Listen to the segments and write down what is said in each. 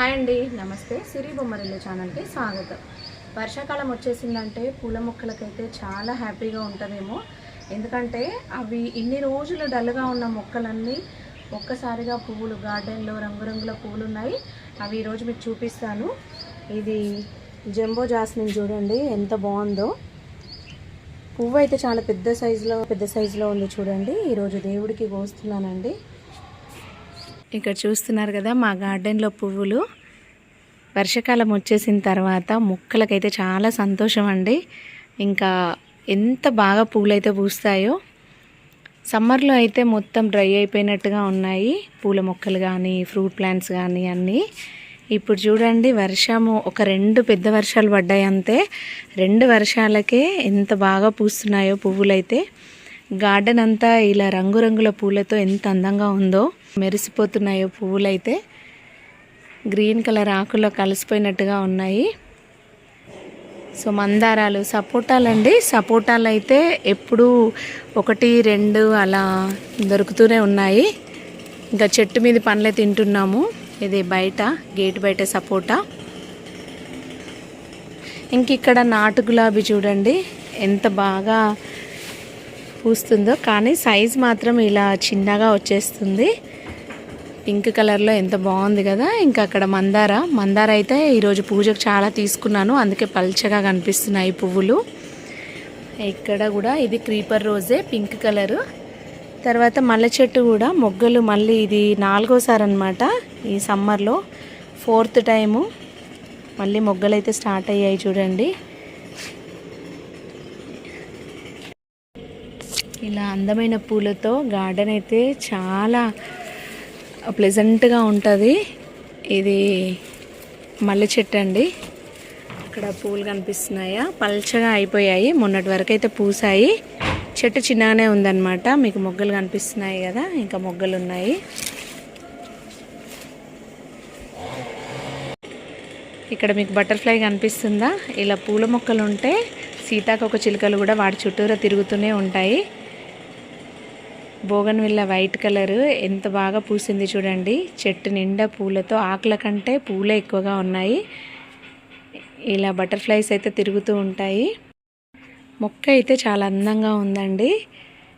Hi అండి నమస్తే. సిరి బొమ్మరిల్లు ఛానల్కి స్వాగతం. వర్షాకాలం వచ్చేసిందంటే పూల మొక్కలకైతే చాలా హ్యాపీగా ఉంటుందేమో. ఎందుకంటే అవి ఇన్ని రోజులు డల్గా ఉన్న మొక్కలన్నీ ఒక్కసారిగా పువ్వులు గార్డెన్లో రంగురంగుల పువ్వులు ఉన్నాయి అవి ఈరోజు మీకు చూపిస్తాను. ఇది జంబో జాస్మిన్ చూడండి ఎంత బాగుందో. పువ్వు అయితే చాలా పెద్ద సైజులో పెద్ద సైజులో ఉంది చూడండి. ఈరోజు దేవుడికి కోస్తున్నానండి ఇక్కడ చూస్తున్నారు కదా మా గార్డెన్లో పువ్వులు. వర్షాకాలం వచ్చేసిన తర్వాత మొక్కలకైతే చాలా సంతోషం అండి ఇంకా ఎంత బాగా పువ్వులు అయితే పూస్తాయో. సమ్మర్లో అయితే మొత్తం డ్రై అయిపోయినట్టుగా ఉన్నాయి. పూల మొక్కలు కానీ ఫ్రూట్ ప్లాంట్స్ కానీ అన్నీ. ఇప్పుడు చూడండి వర్షము ఒక రెండు పెద్ద వర్షాలు పడ్డాయి అంతే. రెండు వర్షాలకే ఎంత బాగా పూస్తున్నాయో పువ్వులైతే. గార్డెన్ అంతా ఇలా రంగురంగుల పూలతో ఎంత అందంగా ఉందో మెరిసిపోతున్నాయో పువ్వులైతే గ్రీన్ కలర్ ఆకుల్లో కలిసిపోయినట్టుగా ఉన్నాయి. సో మందారాలు సపోటాలండి. సపోటాలు అయితే ఎప్పుడూ ఒకటి రెండు అలా దొరుకుతూనే ఉన్నాయి. ఇంకా చెట్టు మీద పండ్లే తింటున్నాము. ఇది బయట గేట్ బయట సపోటా. ఇంక ఇక్కడ నాటు గులాబీ చూడండి. ఎంత బాగా పూస్తుందో కానీ సైజ్ మాత్రం ఇలా చిన్నగా వచ్చేస్తుంది. పింక్ కలర్లో ఎంత బాగుంది కదా. ఇంకా అక్కడ మందార. మందార అయితే ఈరోజు పూజకు చాలా తీసుకున్నాను. అందుకే పల్చగా కనిపిస్తున్నాయి పువ్వులు. ఇక్కడ కూడా ఇది క్రీపర్ రోజే పింక్ కలరు. తర్వాత మల్లె చెట్టు కూడా మొగ్గలు మళ్ళీ ఇది నాలుగోసారి అనమాట ఈ సమ్మర్లో. Fourth time. మళ్ళీ మొగ్గలు అయితే స్టార్ట్ అయ్యాయి చూడండి. ఇలా అందమైన పూలతో గార్డెన్ అయితే చాలా ప్లెజెంట్గా ఉంటుంది. ఇది మల్లె చెట్టు అండి. ఇక్కడ పూలు కనిపిస్తున్నాయా? పల్చగా అయిపోయాయి. మొన్నటి వరకు అయితే పూసాయి. చెట్టు చిన్నగానే ఉందన్నమాట. మీకు మొగ్గలు కనిపిస్తున్నాయి కదా? ఇంకా మొగ్గలు ఉన్నాయి. ఇక్కడ మీకు బటర్ఫ్లై కనిపిస్తుందా? ఇలా పూల మొక్కలు ఉంటే సీతాకొక చిలుకలు కూడా వాటి చుట్టూరా తిరుగుతూనే ఉంటాయి. Bougainvillea white colour. ఎంత బాగా పూసింది చూడండి. చెట్టు నిండా పూలతో ఆకుల కంటే పూలే ఎక్కువగా ఉన్నాయి. ఇలా బటర్ఫ్లైస్ అయితే తిరుగుతూ ఉంటాయి. మొక్క అయితే చాలా అందంగా ఉందండి.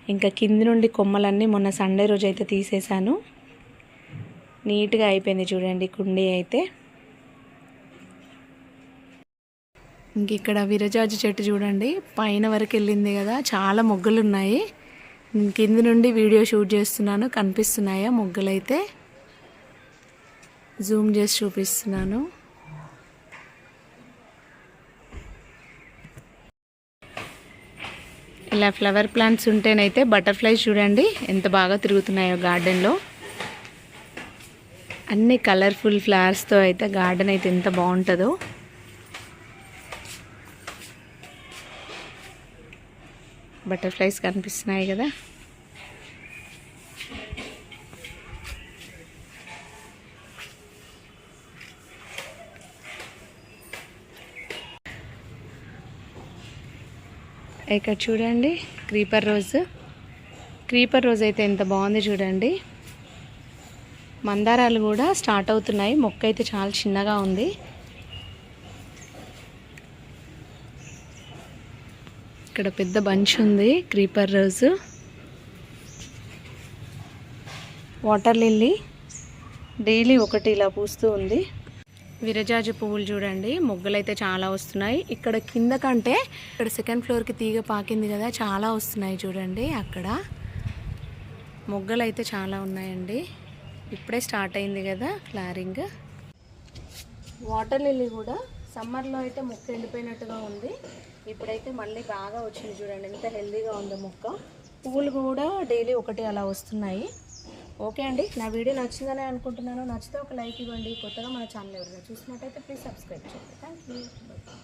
ఇంకా కింది నుండి కొమ్మలన్నీ మొన్న సండే రోజు అయితే తీసేశాను. నీట్గా అయిపోయింది చూడండి కుండీ అయితే. ఇంక ఇక్కడ విరజాజి చెట్టు చూడండి. పైన వరకు వెళ్ళింది కదా. చాలా మొగ్గలు ఉన్నాయి కింది నుండి వీడియో షూట్ చేస్తున్నాను. కనిపిస్తున్నాయా మొగ్గలైతే? జూమ్ చేసి చూపిస్తున్నాను. ఇలా ఫ్లవర్ ప్లాంట్స్ ఉంటేనైతే బటర్ఫ్లైస్ చూడండి ఎంత బాగా తిరుగుతున్నాయో గార్డెన్లో. అన్ని కలర్ఫుల్ ఫ్లవర్స్తో అయితే గార్డెన్ అయితే ఎంత బాగుంటుందో. బటర్ఫ్లైస్ కనిపిస్తున్నాయి కదా. ఇక్కడ చూడండి క్రీపర్ రోజ్. క్రీపర్ రోజ్ అయితే ఎంత బాగుంది చూడండి. మందారాలు కూడా స్టార్ట్ అవుతున్నాయి. మొక్క అయితే చాలా చిన్నగా ఉంది. ఇక్కడ పెద్ద బంచ్ ఉంది creeper rose. Water lily. Daily ఒకటి ఇలా పూస్తూ ఉంది. విరజాజి పువ్వులు చూడండి మొగ్గలు అయితే చాలా వస్తున్నాయి. ఇక్కడ కింద కంటే ఇక్కడ సెకండ్ ఫ్లోర్కి తీగ పాకింది కదా చాలా వస్తున్నాయి చూడండి అక్కడ. మొగ్గలు అయితే చాలా ఉన్నాయండి. ఇప్పుడే స్టార్ట్ అయింది కదా ఫ్లారింగ్ వాటర్ లిల్లీ కూడా సమ్మర్లో అయితే మొక్క ఎండిపోయినట్టుగా ఉంది. ఇప్పుడైతే మళ్ళీ బాగా వచ్చింది చూడండి ఎంత హెల్దీగా ఉందో మొక్క. పువ్వులు కూడా డైలీ ఒకటి అలా వస్తున్నాయి. ఓకే అండి నా వీడియో నచ్చిందని అనుకుంటున్నాను. నచ్చితే ఒక లైక్ ఇవ్వండి. కొత్తగా మన ఛానల్ ఎవరైనా చూసినట్టయితే ప్లీజ్ సబ్స్క్రైబ్ చేయండి. Thank you